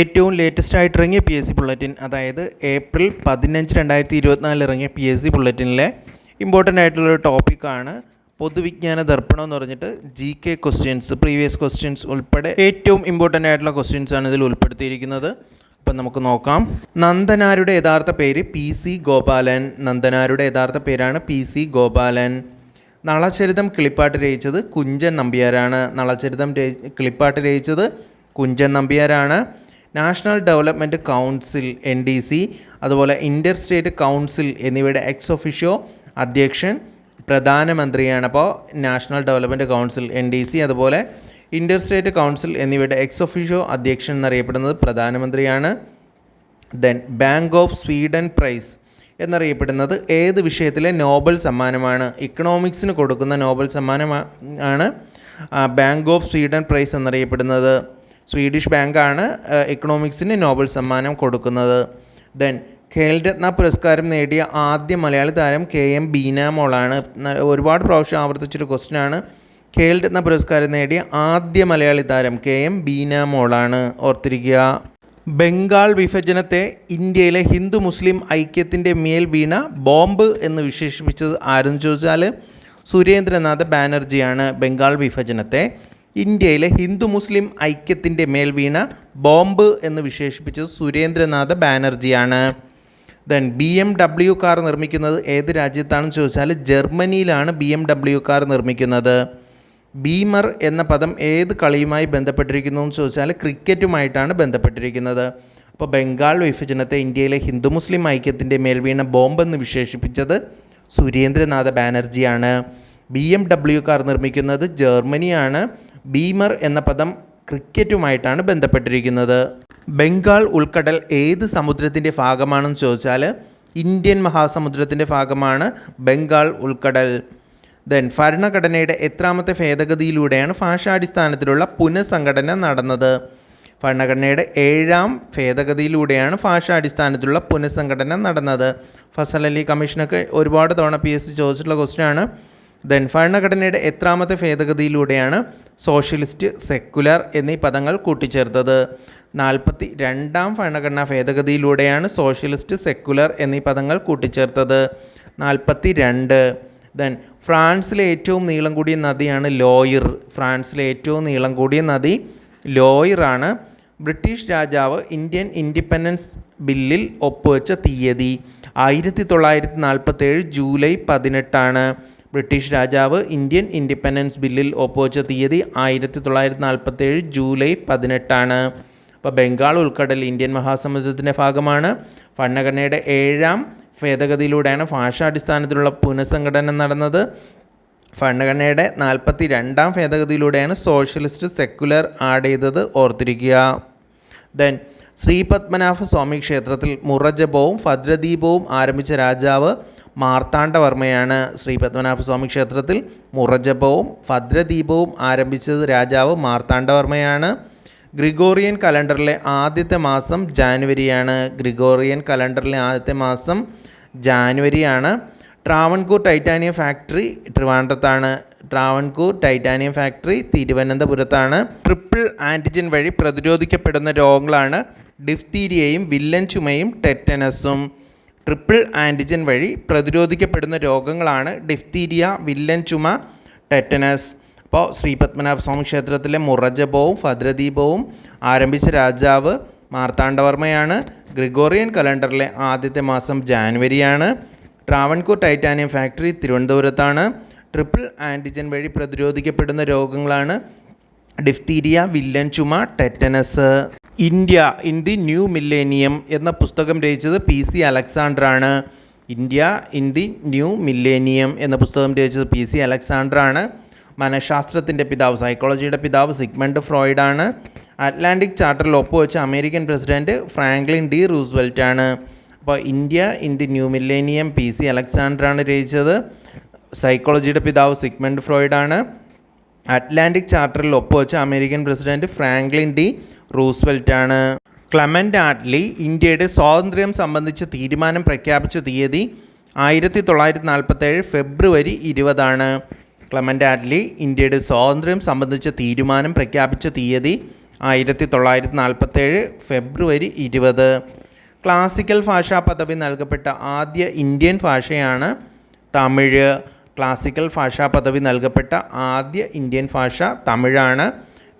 ഏറ്റവും ലേറ്റസ്റ്റ് ആയിട്ട് ഇറങ്ങിയ പി എസ് സി ബുള്ളറ്റിൻ അതായത് ഏപ്രിൽ പതിനഞ്ച് രണ്ടായിരത്തി ഇരുപത്തിനാലിൽ ഇറങ്ങിയ പി എസ് സി ബുള്ളറ്റിനിലെ ഇമ്പോർട്ടന്റ് ആയിട്ടുള്ള ഒരു ടോപ്പിക്കാണ് പൊതുവിജ്ഞാന ദർപ്പണം എന്ന് പറഞ്ഞിട്ട് G K questions previous questions ഉൾപ്പെടെ ഏറ്റവും ഇമ്പോർട്ടന്റ് ആയിട്ടുള്ള ക്വസ്റ്റ്യൻസ് ആണ് ഇതിൽ ഉൾപ്പെടുത്തിയിരിക്കുന്നത്. അപ്പം നമുക്ക് നോക്കാം. നന്ദനാരുടെ യഥാർത്ഥ പേര് പി സി ഗോപാലൻ. നന്ദനാരുടെ യഥാർത്ഥ പേരാണ് പി സി ഗോപാലൻ. നളചരിതം കിളിപ്പാട്ട് രചിച്ചത് കുഞ്ചൻ നമ്പ്യാരാണ്. നളചരിതം കിളിപ്പാട്ട് രചിച്ചത് Kunchan നമ്പ്യാരാണ്. National development council N D C അതുപോലെ ഇന്റർ സ്റ്റേറ്റ് കൗൺസിൽ എന്നിവയുടെ എക്സ് ഒഫീഷ്യോ അധ്യക്ഷൻ പ്രധാനമന്ത്രിയാണ് അപ്പോൾ national development council N D C അതുപോലെ ഇന്റർ സ്റ്റേറ്റ് കൗൺസിൽ എന്നിവയുടെ എക്സ് ഒഫീഷ്യോ അധ്യക്ഷൻ എന്നറിയപ്പെടുന്നത് പ്രധാനമന്ത്രിയാണ്. Then bank of Sweden prize എന്നറിയപ്പെടുന്നത് ഏത് വിഷയത്തിലെ നോബൽ സമ്മാനമാണ്? ഇക്കണോമിക്സിന് കൊടുക്കുന്ന നോബൽ സമ്മാനമാണ് ബാങ്ക് ഓഫ് സ്വീഡൻ പ്രൈസ് എന്നറിയപ്പെടുന്നത്. സ്വീഡിഷ് ബാങ്കാണ് ഇക്കണോമിക്സിന് നോബൽ സമ്മാനം കൊടുക്കുന്നത്. ദെൻ ഖേൽരത്ന പുരസ്കാരം നേടിയ ആദ്യ മലയാളി താരം കെ എം ബീനാമോളാണ്. ഒരുപാട് പ്രാവശ്യം ആവർത്തിച്ചൊരു ക്വസ്റ്റ്യൻ ആണ് ഖേൽരത്ന പുരസ്കാരം നേടിയ ആദ്യ മലയാളി താരം കെ എം ബീനാമോളാണ്. ഓർത്തിരിക്കുക. ബംഗാൾ വിഭജനത്തെ ഇന്ത്യയിലെ ഹിന്ദു മുസ്ലിം ഐക്യത്തിന്റെ മേൽ വീണ ബോംബ് എന്ന് വിശേഷിപ്പിച്ചത് ആരെന്ന് ചോദിച്ചാൽ സുരേന്ദ്രനാഥ് ബാനർജിയാണ് ബംഗാൾ വിഭജനത്തെ. ഇന്ത്യയിലെ ഹിന്ദു മുസ്ലിം ഐക്യത്തിന്റെ മേൽ വീണ ബോംബ് എന്ന് വിശേഷിപ്പിച്ചത് Surendranath ബാനർജിയാണ്. Then B M W car നിർമ്മിക്കുന്നത് ഏത് രാജ്യത്താണെന്ന് ചോദിച്ചാൽ ജർമ്മനിയിലാണ് ബി എം ഡബ്ല്യു കാർ നിർമ്മിക്കുന്നത്. ബീമർ എന്ന പദം ഏത് കളിയുമായി ബന്ധപ്പെട്ടിരിക്കുന്നു എന്ന് ചോദിച്ചാൽ ക്രിക്കറ്റുമായിട്ടാണ് ബന്ധപ്പെട്ടിരിക്കുന്നത്. അപ്പോൾ ബംഗാൾ വിഭജനത്തെ ഇന്ത്യയിലെ ഹിന്ദു മുസ്ലിം ഐക്യത്തിന്റെ മേൽവീണ ബോംബെന്ന് വിശേഷിപ്പിച്ചത് സുരേന്ദ്രനാഥ ബാനർജിയാണ്. ബി എം ഡബ്ല്യു കാർ നിർമ്മിക്കുന്നത് ജർമ്മനിയാണ്. ബീമർ എന്ന പദം ക്രിക്കറ്റുമായിട്ടാണ് ബന്ധപ്പെട്ടിരിക്കുന്നത്. ബംഗാൾ ഉൾക്കടൽ ഏത് സമുദ്രത്തിന്റെ ഭാഗമാണെന്ന് ചോദിച്ചാൽ ഇന്ത്യൻ മഹാസമുദ്രത്തിന്റെ ഭാഗമാണ് ബംഗാൾ ഉൾക്കടൽ. ദെൻ ഭരണഘടനയുടെ എത്രാമത്തെ ഭേദഗതിയിലൂടെയാണ് ഭാഷാടിസ്ഥാനത്തിലുള്ള പുനഃസംഘടന നടന്നത്. ഭരണഘടനയുടെ ഏഴാം ഭേദഗതിയിലൂടെയാണ് ഭാഷാടിസ്ഥാനത്തിലുള്ള പുനഃസംഘടന നടന്നത്. ഫസൽ അലി കമ്മീഷനൊക്കെ ഒരുപാട് തവണ പി എസ് സി ചോദിച്ചിട്ടുള്ള ക്വസ്റ്റ്യൻ ആണ്. ദെൻ ഭരണഘടനയുടെ എത്രാമത്തെ ഭേദഗതിയിലൂടെയാണ് സോഷ്യലിസ്റ്റ് സെക്കുലർ എന്നീ പദങ്ങൾ കൂട്ടിച്ചേർത്തത്. നാൽപ്പത്തി രണ്ടാം ഭരണഘടനാ ഭേദഗതിയിലൂടെയാണ് സോഷ്യലിസ്റ്റ് സെക്കുലർ എന്നീ പദങ്ങൾ കൂട്ടിച്ചേർത്തത്. നാൽപ്പത്തി രണ്ട് ദെൻ ഫ്രാൻസിലെ ഏറ്റവും നീളം കൂടിയ നദിയാണ് ലോയർ. ഫ്രാൻസിലെ ഏറ്റവും നീളം കൂടിയ നദി ലോയിറാണ് ബ്രിട്ടീഷ് രാജാവ് ഇന്ത്യൻ ഇൻഡിപെൻഡൻസ് ബില്ലിൽ ഒപ്പുവെച്ച തീയതി ആയിരത്തി തൊള്ളായിരത്തി നാൽപ്പത്തേഴ് ജൂലൈ പതിനെട്ടാണ്. ബ്രിട്ടീഷ് രാജാവ് ഇന്ത്യൻ ഇൻഡിപെൻഡൻസ് ബില്ലിൽ ഒപ്പുവെച്ച തീയതി ആയിരത്തി തൊള്ളായിരത്തി നാൽപ്പത്തേഴ് ജൂലൈ പതിനെട്ടാണ്. അപ്പോൾ ബംഗാൾ ഉൾക്കടൽ ഇന്ത്യൻ മഹാസമുദ്രത്തിന്റെ ഭാഗമാണ്. ഭരണഘടനയുടെ ഏഴാം ഭേദഗതിയിലൂടെയാണ് ഭാഷാടിസ്ഥാനത്തിലുള്ള പുനഃസംഘടന നടന്നത്. ഭരണഘടനയുടെ നാൽപ്പത്തി രണ്ടാം ഭേദഗതിയിലൂടെയാണ് സോഷ്യലിസ്റ്റ് സെക്കുലർ ആഡ് ചെയ്തത് ഓർത്തിരിക്കുക. ദെൻ ശ്രീപത്മനാഭ സ്വാമി ക്ഷേത്രത്തിൽ മുറജപവും ഭദ്രദീപവും ആരംഭിച്ച രാജാവ് മാർത്താണ്ഡവർമ്മയാണ് ശ്രീ സ്വാമി ക്ഷേത്രത്തിൽ മുറജപവും ഭദ്രദീപവും ആരംഭിച്ചത് രാജാവ് മാർത്താണ്ഡവർമ്മയാണ്. ഗ്രിഗോറിയൻ കലണ്ടറിലെ ആദ്യത്തെ മാസം ജാനുവരിയാണ്. ഗ്രിഗോറിയൻ കലണ്ടറിലെ ആദ്യത്തെ മാസം ജാനുവരിയാണ്. ട്രാവൺകൂർ ടൈറ്റാനിയം ഫാക്ടറി ട്രിവാൻഡ്രത്താണ്. ട്രാവൺകൂർ ടൈറ്റാനിയം ഫാക്ടറി തിരുവനന്തപുരത്താണ്. ട്രിപ്പിൾ ആന്റിജൻ വഴി പ്രതിരോധിക്കപ്പെടുന്ന രോഗങ്ങളാണ് ഡിഫ്തീരിയയും വില്ലൻ ചുമയും ടെറ്റനസും. ട്രിപ്പിൾ ആന്റിജൻ വഴി പ്രതിരോധിക്കപ്പെടുന്ന രോഗങ്ങളാണ് ഡിഫ്തീരിയ വില്ലൻ ചുമ ടെറ്റനസ്. അപ്പോൾ ശ്രീ പത്മനാഭ സ്വാമി ക്ഷേത്രത്തിലെ മുറജപവും ഭദ്രദീപവും ആരംഭിച്ച രാജാവ് മാർത്താണ്ഡവർമ്മയാണ്. ഗ്രിഗോറിയൻ കലണ്ടറിലെ ആദ്യത്തെ മാസം ജാനുവരിയാണ്. ട്രാവൺകൂർ ടൈറ്റാനിയം ഫാക്ടറി തിരുവനന്തപുരത്താണ്. ട്രിപ്പിൾ ആന്റിജൻ വഴി പ്രതിരോധിക്കപ്പെടുന്ന രോഗങ്ങളാണ് ഡിഫ്തീരിയ വില്ലൻ ചുമ tetanus. India in the new millennium എന്ന പുസ്തകം രചിച്ചത് P C അലക്സാണ്ടറാണ് India in the new millennium എന്ന പുസ്തകം രചിച്ചത് പി സി അലക്സാണ്ടറാണ് മനഃശാസ്ത്രത്തിന്റെ പിതാവ് സൈക്കോളജിയുടെ പിതാവ് സിഗ്മണ്ട് ഫ്രോയിഡാണ്. അറ്റ്ലാന്റിക് ചാർട്ടറിൽ ഒപ്പുവെച്ച American president Franklin D Roosevelt ആണ് അപ്പോൾ India in the new millennium P C അലക്സാണ്ടറാണ് രചിച്ചത്. സൈക്കോളജിയുടെ പിതാവ് സിഗ്മണ്ട് ഫ്രോയിഡാണ്. അറ്റ്ലാന്റിക് ചാർട്ടറിൽ ഒപ്പുവെച്ച അമേരിക്കൻ പ്രസിഡന്റ് ഫ്രാങ്ക്ലിൻ ഡി റൂസ്വെൽറ്റാണ്. ക്ലമന്റ് ആറ്റ്ലി ഇന്ത്യയുടെ സ്വാതന്ത്ര്യം സംബന്ധിച്ച തീരുമാനം പ്രഖ്യാപിച്ച തീയതി ആയിരത്തി തൊള്ളായിരത്തി നാൽപ്പത്തേഴ് ഫെബ്രുവരി ഇരുപതാണ്. ക്ലമന്റ് ആറ്റ്ലി ഇന്ത്യയുടെ സ്വാതന്ത്ര്യം സംബന്ധിച്ച തീരുമാനം പ്രഖ്യാപിച്ച തീയതി ആയിരത്തി തൊള്ളായിരത്തി നാൽപ്പത്തേഴ് ഫെബ്രുവരി ഇരുപത്. ക്ലാസിക്കൽ ഭാഷാ പദവി നൽകപ്പെട്ട ആദ്യ ഇന്ത്യൻ ഭാഷയാണ് തമിഴ്. ക്ലാസിക്കൽ ഭാഷാ പദവി നൽകപ്പെട്ട ആദ്യ ഇന്ത്യൻ ഭാഷ തമിഴാണ്.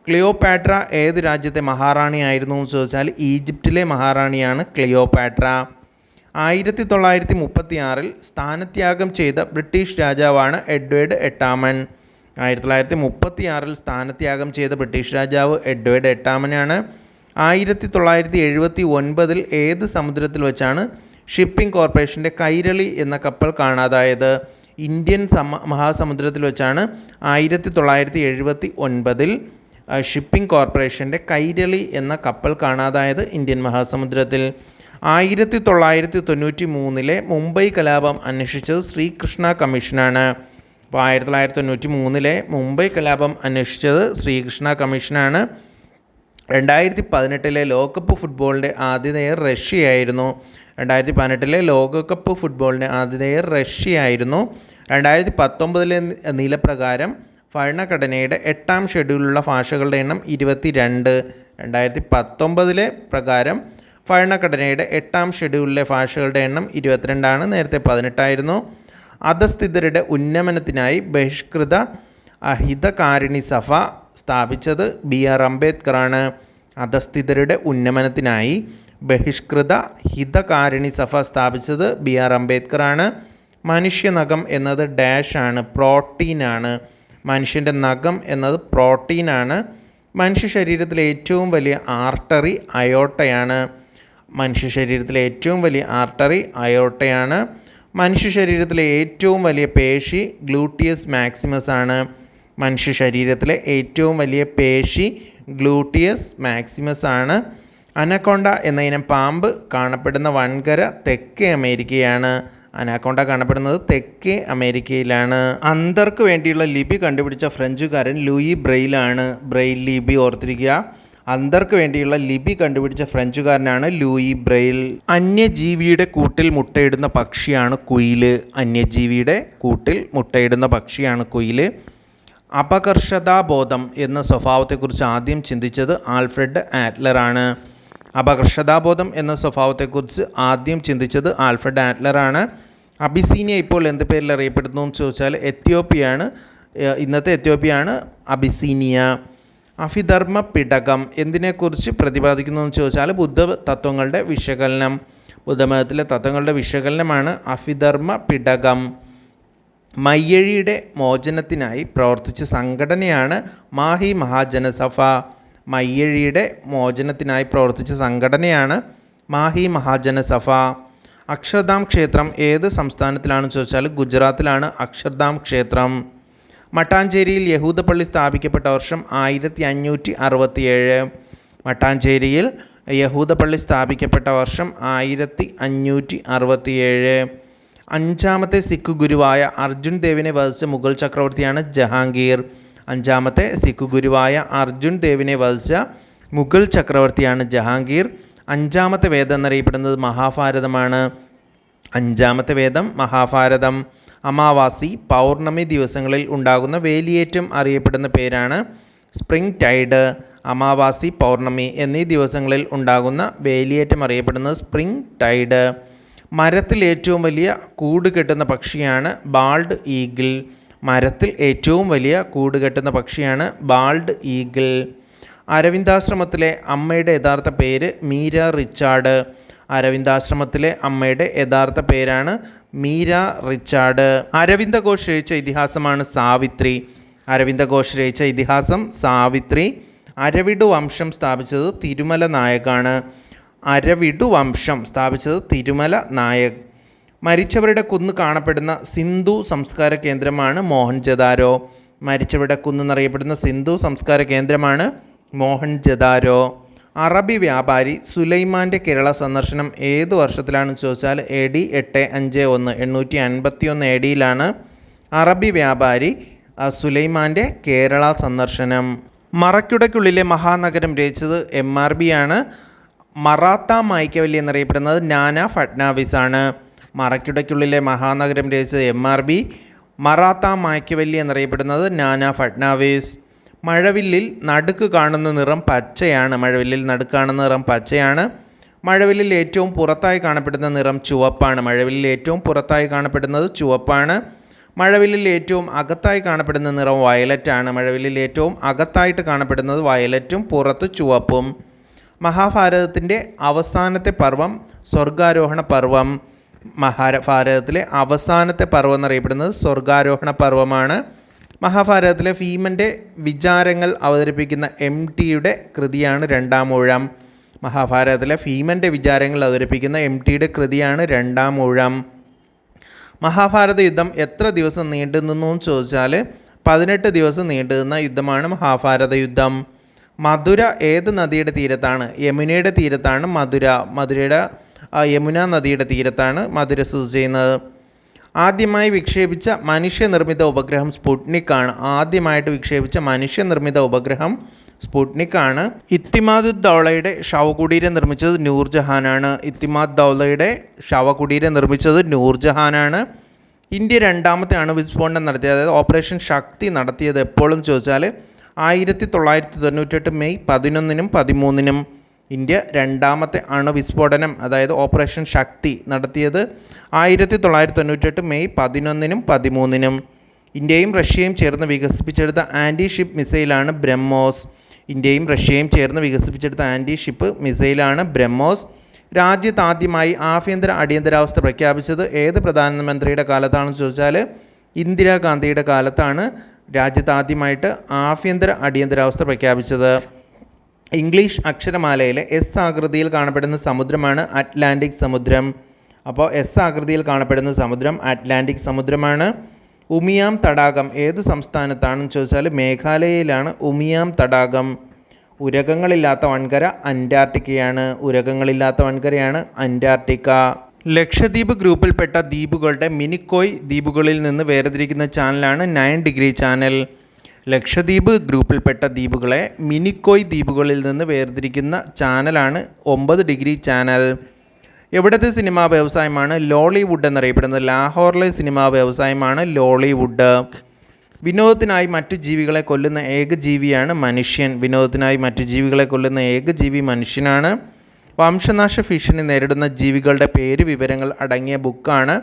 ക്ലിയോപാട്ര ഏത് രാജ്യത്തെ മഹാറാണിയായിരുന്നു എന്ന് ചോദിച്ചാൽ ഈജിപ്തിലെ മഹാറാണിയാണ് ക്ലിയോപാട്ര. ആയിരത്തി തൊള്ളായിരത്തി മുപ്പത്തി ആറിൽ സ്ഥാനത്യാഗം ചെയ്ത ബ്രിട്ടീഷ് രാജാവാണ് എഡ്വേർഡ് എട്ടാമൻ. ആയിരത്തി തൊള്ളായിരത്തി മുപ്പത്തി ആറിൽ സ്ഥാനത്യാഗം ചെയ്ത ബ്രിട്ടീഷ് രാജാവ് എഡ്വേർഡ് എട്ടാമനാണ്. ആയിരത്തി തൊള്ളായിരത്തി എഴുപത്തി ഒൻപതിൽ ഏത് സമുദ്രത്തിൽ വെച്ചാണ് ഷിപ്പിംഗ് കോർപ്പറേഷന്റെ കൈരളി എന്ന കപ്പൽ കാണാതായത്? ഇന്ത്യൻ സമ മഹാസമുദ്രത്തിൽ വെച്ചാണ് ആയിരത്തി തൊള്ളായിരത്തി എഴുപത്തി ഒൻപതിൽ ഷിപ്പിംഗ് കോർപ്പറേഷന്റെ കൈരളി എന്ന കപ്പൽ കാണാതായത് ഇന്ത്യൻ മഹാസമുദ്രത്തിൽ. ആയിരത്തി തൊള്ളായിരത്തി തൊണ്ണൂറ്റി മൂന്നിലെ മുംബൈ കലാപം അന്വേഷിച്ചത് ശ്രീകൃഷ്ണ കമ്മീഷനാണ്. അപ്പോൾ ആയിരത്തി തൊള്ളായിരത്തി തൊണ്ണൂറ്റി മൂന്നിലെ മുംബൈ കലാപം അന്വേഷിച്ചത് ശ്രീകൃഷ്ണ കമ്മീഷനാണ്. രണ്ടായിരത്തി പതിനെട്ടിലെ ലോകകപ്പ് ഫുട്ബോളിന്റെ ആതിഥേയർ റഷ്യയായിരുന്നു. രണ്ടായിരത്തി പതിനെട്ടിലെ ലോകകപ്പ് ഫുട്ബോളിന്റെ ആതിഥേയർ റഷ്യയായിരുന്നു. രണ്ടായിരത്തി പത്തൊമ്പതിലെ നിലപ്രകാരം ഭരണഘടനയുടെ എട്ടാം ഷെഡ്യൂളിലുള്ള ഭാഷകളുടെ എണ്ണം ഇരുപത്തി രണ്ട് രണ്ടായിരത്തി പത്തൊമ്പതിലെ പ്രകാരം ഭരണഘടനയുടെ എട്ടാം ഷെഡ്യൂളിലെ ഭാഷകളുടെ എണ്ണം ഇരുപത്തിരണ്ടാണ്. നേരത്തെ പതിനെട്ടായിരുന്നു. അധസ്ഥിതരുടെ ഉന്നമനത്തിനായി ബഹിഷ്കൃത അഹിതകാരിണി സഭ സ്ഥാപിച്ചത് ബി ആർ അംബേദ്കറാണ്. അധസ്ഥിതരുടെ ഉന്നമനത്തിനായി ബഹിഷ്കൃത ഹിതകാരിണി സഭ സ്ഥാപിച്ചത് ബി ആർ അംബേദ്കറാണ്. മനുഷ്യനഖം എന്നത് ഡാഷാണ് പ്രോട്ടീനാണ് മനുഷ്യന്റെ നഖം എന്നത് പ്രോട്ടീനാണ് മനുഷ്യ ശരീരത്തിലെ ഏറ്റവും വലിയ ആർട്ടറി അയോട്ടയാണ്. മനുഷ്യ ശരീരത്തിലെ ഏറ്റവും വലിയ ആർട്ടറി അയോട്ടയാണ്. മനുഷ്യ ശരീരത്തിലെ ഏറ്റവും വലിയ പേശി ഗ്ലൂട്ടിയസ് മാക്സിമസ് ആണ്. മനുഷ്യ ശരീരത്തിലെ ഏറ്റവും വലിയ പേശി ഗ്ലൂട്ടിയസ് മാക്സിമസ് ആണ്. അനക്കോണ്ട എന്ന ഇനം പാമ്പ് കാണപ്പെടുന്ന വൻകര തെക്കേ അമേരിക്കയാണ്. അനാക്കോണ്ട കാണപ്പെടുന്നത് തെക്കേ അമേരിക്കയിലാണ്. അന്തർക്ക് വേണ്ടിയുള്ള ലിപി കണ്ടുപിടിച്ച ഫ്രഞ്ചുകാരൻ ലൂയി ബ്രെയിലാണ്. ബ്രെയിൽ ലിപി ഓർത്തിരിക്കുക. അന്തർക്ക് വേണ്ടിയുള്ള ലിപി കണ്ടുപിടിച്ച ഫ്രഞ്ചുകാരനാണ് ലൂയി ബ്രെയിൽ. അന്യജീവിയുടെ കൂട്ടിൽ മുട്ടയിടുന്ന പക്ഷിയാണ് കുയിൽ അന്യജീവിയുടെ കൂട്ടിൽ മുട്ടയിടുന്ന പക്ഷിയാണ് കുയിൽ. അപകർഷതാബോധം എന്ന സ്വഭാവത്തെക്കുറിച്ച് ആദ്യം ചിന്തിച്ചത് ആൽഫ്രഡ് ആറ്റ്ലറാണ് അപകർഷതാബോധം എന്ന സ്വഭാവത്തെക്കുറിച്ച് ആദ്യം ചിന്തിച്ചത് ആൽഫ്രഡ് ആറ്റ്ലറാണ് അബിസീനിയ ഇപ്പോൾ എന്ത് പേരിൽ അറിയപ്പെടുന്നു എന്ന് ചോദിച്ചാൽ എത്യോപ്യയാണ് ഇന്നത്തെ എത്യോപ്യയാണ് അബിസീനിയ. അഭിധർമ്മ പിടകം എന്തിനെക്കുറിച്ച് പ്രതിപാദിക്കുന്നു എന്ന് ചോദിച്ചാൽ ബുദ്ധ തത്വങ്ങളുടെ വിശകലനം. ബുദ്ധമതത്തിലെ തത്വങ്ങളുടെ വിശകലനമാണ് അഭിധർമ്മ പിടകം. മയ്യഴിയുടെ മോചനത്തിനായി പ്രവർത്തിച്ച സംഘടനയാണ് മാഹി മഹാജനസഭ. മയ്യഴിയുടെ മോചനത്തിനായി പ്രവർത്തിച്ച സംഘടനയാണ് മാഹി മഹാജനസഭ. അക്ഷർധാം ക്ഷേത്രം ഏത് സംസ്ഥാനത്തിലാണെന്ന് ചോദിച്ചാൽ ഗുജറാത്തിലാണ് അക്ഷർധാം ക്ഷേത്രം. മട്ടാഞ്ചേരിയിൽ യഹൂദപ്പള്ളി പള്ളി സ്ഥാപിക്കപ്പെട്ട വർഷം ആയിരത്തി അഞ്ഞൂറ്റി അറുപത്തിയേഴ് മട്ടാഞ്ചേരിയിൽ യഹൂദപ്പള്ളി പള്ളി സ്ഥാപിക്കപ്പെട്ട വർഷം ആയിരത്തി അഞ്ഞൂറ്റി അറുപത്തിയേഴ് അഞ്ചാമത്തെ സിഖ് ഗുരുവായ അർജുൻ ദേവിനെ വധിച്ച മുഗൾ ചക്രവർത്തിയാണ് ജഹാംഗീർ. അഞ്ചാമത്തെ സിഖ് ഗുരുവായ അർജുൻ ദേവിനെ വധിച്ച മുഗൾ ചക്രവർത്തിയാണ് ജഹാംഗീർ. അഞ്ചാമത്തെ വേദം എന്നറിയപ്പെടുന്നത് മഹാഭാരതമാണ്. അഞ്ചാമത്തെ വേദം മഹാഭാരതം. അമാവാസി പൗർണമി ദിവസങ്ങളിൽ ഉണ്ടാകുന്ന വേലിയേറ്റം അറിയപ്പെടുന്ന പേരാണ് സ്പ്രിംഗ് ടൈഡ്. അമാവാസി പൗർണമി എന്നീ ദിവസങ്ങളിൽ ഉണ്ടാകുന്ന വേലിയേറ്റം അറിയപ്പെടുന്നത് സ്പ്രിംഗ് ടൈഡ്. മരത്തിൽ ഏറ്റവും വലിയ കൂട് കെട്ടുന്ന പക്ഷിയാണ് ബാൾഡ് ഈഗിൾ. മരത്തിൽ ഏറ്റവും വലിയ കൂട് കെട്ടുന്ന പക്ഷിയാണ് ബാൾഡ് ഈഗിൾ. അരവിന്ദാശ്രമത്തിലെ അമ്മയുടെ യഥാർത്ഥ പേര് മീര റിച്ചാർഡ്. അരവിന്ദാശ്രമത്തിലെ അമ്മയുടെ യഥാർത്ഥ പേരാണ് മീര റിച്ചാർഡ്. അരവിന്ദ ഘോഷ് രചിച്ച ഇതിഹാസമാണ് സാവിത്രി. അരവിന്ദ ഘോഷ് രചിച്ച ഇതിഹാസം സാവിത്രി. അരവിടു വംശം സ്ഥാപിച്ചത് തിരുമല നായകാണ്. അരവിടു വംശം സ്ഥാപിച്ചത് തിരുമല നായക്. മരിച്ചവരുടെ കുന്ന് കാണപ്പെടുന്ന സിന്ധു സംസ്കാര കേന്ദ്രമാണ് മോഹൻജദാരോ മരിച്ചവരുടെ കുന്ന് എന്നറിയപ്പെടുന്ന സിന്ധു സംസ്കാര കേന്ദ്രമാണ് മോഹൻജദാരോ അറബി വ്യാപാരി സുലൈമാന്റെ കേരള സന്ദർശനം ഏത് വർഷത്തിലാണെന്ന് ചോദിച്ചാൽ എ ഡി എട്ട് അഞ്ച് ഒന്ന് എണ്ണൂറ്റി അൻപത്തി ഒന്ന് എ ഡിയിലാണ്. അറബി വ്യാപാരി സുലൈമാന്റെ കേരള സന്ദർശനം. മറക്കുടയ്ക്കുള്ളിലെ മഹാനഗരം രചിച്ചത് എം ആർ ബി ആണ്. മറാത്ത മായ്ക്കവല്ലി എന്നറിയപ്പെടുന്നത് നാന ഫട്നാവിസ് ആണ് മറക്കിടയ്ക്കുള്ളിലെ മഹാനഗരം രചിച്ചത് M R B. Maratha Machiavelli എന്നറിയപ്പെടുന്നത് നാന ഫട്നാവിസ്. മഴവില്ലിൽ നടുക്ക് കാണുന്ന നിറം പച്ചയാണ്. മഴവില്ലിൽ നടുക്ക് കാണുന്ന നിറം പച്ചയാണ്. മഴവില്ലിൽ ഏറ്റവും പുറത്തായി കാണപ്പെടുന്ന നിറം ചുവപ്പാണ്. മഴവില്ലിൽ ഏറ്റവും പുറത്തായി കാണപ്പെടുന്നത് ചുവപ്പാണ്. മഴവില്ലിൽ ഏറ്റവും അകത്തായി കാണപ്പെടുന്ന നിറം വയലറ്റാണ്. മഴവില്ലിൽ ഏറ്റവും അകത്തായിട്ട് കാണപ്പെടുന്നത് വയലറ്റും പുറത്ത് ചുവപ്പും. മഹാഭാരതത്തിന്റെ അവസാനത്തെ പർവം സ്വർഗാരോഹണ പർവം. മഹാഭാരതത്തിലെ അവസാനത്തെ പർവം എന്നറിയപ്പെടുന്നത് സ്വർഗാരോഹണ പർവമാണ് മഹാഭാരതത്തിലെ ഭീമന്റെ വിചാരങ്ങൾ അവതരിപ്പിക്കുന്ന എം ടിയുടെ കൃതിയാണ് രണ്ടാം ഊഴം. മഹാഭാരതത്തിലെ ഭീമന്റെ വിചാരങ്ങൾ അവതരിപ്പിക്കുന്ന എം ടിയുടെ കൃതിയാണ് രണ്ടാം ഊഴം. മഹാഭാരത യുദ്ധം എത്ര ദിവസം നീണ്ടു നിന്നു എന്ന് ചോദിച്ചാൽ പതിനെട്ട് ദിവസം നീണ്ടു നിന്ന യുദ്ധമാണ് മഹാഭാരത യുദ്ധം. മധുര ഏത് നദിയുടെ തീരത്താണ്? യമുനയുടെ തീരത്താണ് മധുര. മധുരയുടെ യമുന നദിയുടെ തീരത്താണ് മധുര സ്ഥിതി ചെയ്യുന്നത്. ആദ്യമായി വിക്ഷേപിച്ച മനുഷ്യനിർമ്മിത ഉപഗ്രഹം സ്പുട്നിക് ആണ്. ആദ്യമായിട്ട് വിക്ഷേപിച്ച മനുഷ്യനിർമ്മിത ഉപഗ്രഹം സ്പുട്നിക് ആണ്. ഇത്തിമാദുദ് ദൗളയുടെ ശവകുടീരം നിർമ്മിച്ചത് നൂർജഹാനാണ് ഇത്തിമാദ് ദൗളയുടെ ശവകുടീരം നിർമ്മിച്ചത് നൂർജഹാനാണ് ഇന്ത്യ രണ്ടാമത്തെ അണുവിസ്ഫോടനം നടത്തിയത് അതായത് ഓപ്പറേഷൻ ശക്തി നടത്തിയത് എപ്പോഴും ചോദിച്ചാൽ ആയിരത്തി തൊള്ളായിരത്തി തൊണ്ണൂറ്റെട്ട് മെയ് പതിനൊന്നിനും പതിമൂന്നിനും ഇന്ത്യ രണ്ടാമത്തെ അണുവിസ്ഫോടനം അതായത് ഓപ്പറേഷൻ ശക്തി നടത്തിയത് ആയിരത്തി തൊള്ളായിരത്തി തൊണ്ണൂറ്റെട്ട് മെയ് പതിനൊന്നിനും പതിമൂന്നിനും. ഇന്ത്യയും റഷ്യയും ചേർന്ന് വികസിപ്പിച്ചെടുത്ത ആന്റി ഷിപ്പ് മിസൈലാണ് ബ്രഹ്മോസ്. ഇന്ത്യയും റഷ്യയും ചേർന്ന് വികസിപ്പിച്ചെടുത്ത ആന്റി ഷിപ്പ് മിസൈലാണ് ബ്രഹ്മോസ്. രാജ്യത്ത് ആദ്യമായി ആഭ്യന്തര അടിയന്തരാവസ്ഥ പ്രഖ്യാപിച്ചത് ഏത് പ്രധാനമന്ത്രിയുടെ കാലത്താണെന്ന് ചോദിച്ചാൽ ഇന്ദിരാഗാന്ധിയുടെ കാലത്താണ്. രാജ്യത്ത് ആദ്യമായിട്ട് ആഭ്യന്തര അടിയന്തരാവസ്ഥ പ്രഖ്യാപിച്ചത്. ഇംഗ്ലീഷ് അക്ഷരമാലയിലെ എസ് ആകൃതിയിൽ കാണപ്പെടുന്ന സമുദ്രമാണ് അറ്റ്ലാന്റിക് സമുദ്രം. അപ്പോൾ എസ് ആകൃതിയിൽ കാണപ്പെടുന്ന സമുദ്രം അറ്റ്ലാന്റിക് സമുദ്രമാണ്. ഉമിയാം തടാകം ഏത് സംസ്ഥാനത്താണെന്ന് ചോദിച്ചാൽ മേഘാലയയിലാണ് ഉമിയാം തടാകം. ഉരകങ്ങളില്ലാത്ത വൻകര അന്റാർട്ടിക്കയാണ്. ഉരകങ്ങളില്ലാത്ത വൻകരയാണ് അന്റാർട്ടിക്ക. ലക്ഷദ്വീപ് ഗ്രൂപ്പിൽപ്പെട്ട ദ്വീപുകളുടെ മിനിക്കോയ് ദ്വീപുകളിൽ നിന്ന് വേർതിരിക്കുന്ന ചാനലാണ് നയൻ ഡിഗ്രി ചാനൽ. ലക്ഷദ്വീപ് ഗ്രൂപ്പിൽപ്പെട്ട ദ്വീപുകളെ മിനിക്കോയ് ദ്വീപുകളിൽ നിന്ന് വേർതിരിക്കുന്ന ചാനലാണ് ഒമ്പത് ഡിഗ്രി ചാനൽ. എവിടുത്തെ സിനിമാ വ്യവസായമാണ് ലോളിവുഡ് എന്നറിയപ്പെടുന്നത്? ലാഹോറിലെ സിനിമാ വ്യവസായമാണ് ലോളിവുഡ്. വിനോദത്തിനായി മറ്റു ജീവികളെ കൊല്ലുന്ന ഏക ജീവിയാണ് മനുഷ്യൻ. വിനോദത്തിനായി മറ്റു ജീവികളെ കൊല്ലുന്ന ഏക ജീവി മനുഷ്യനാണ് വംശനാശ ഭീഷണി നേരിടുന്ന ജീവികളുടെ പേര് വിവരങ്ങൾ അടങ്ങിയ ബുക്കാണ്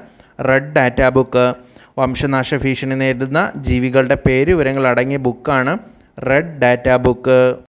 റെഡ് ഡാറ്റ ബുക്ക്. വംശനാശ ഭീഷണി നേരിടുന്ന ജീവികളുടെ പേര് വിവരങ്ങൾ അടങ്ങിയ ബുക്കാണ് റെഡ് ഡാറ്റ ബുക്ക്.